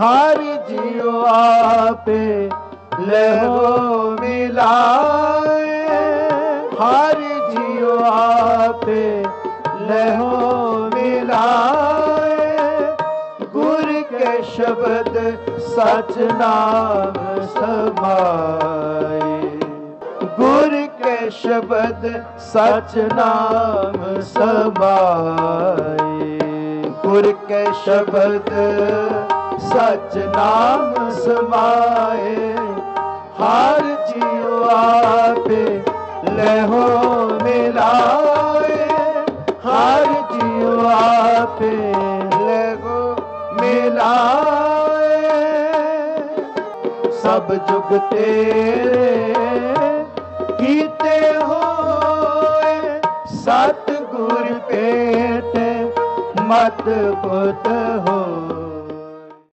ਹਰਿ ਜਿਉ ਆਪੇ ਲਹੋ ਮਿਲਾਏ। ਹਰਿ ਜਿਉ ਆਪੇ ਲਹੋ ਮਿਲਾਏ। ਗੁਰ ਕੇ ਸ਼ਬਦ ਸਚ ਨਾਮ ਸਮਾਏ। ਗੁਰ ਕੇ ਸ਼ਬਦ ਸਚ ਨਾਮ ਸਮਾਏ। ਗੁਰ ਕੇ ਸ਼ਬਦ ਸਚ ਨਾਮ ਸਮਾਏ, ਹਰ ਜੀਉ ਆਪੇ ਲਹੋ ਮਿਲਾਏ, ਹਰ ਜੀਉ ਆਪੇ ਲਹੋ ਮਿਲਾਏ। ਸਭ ਜੁਗ ਤੇਰੇ ਕੀਤੇ ਹੋਏ ਸਤ ਗੁਰ ਭੇਟ ਮਤ ਪੁੱਤ ਹੋ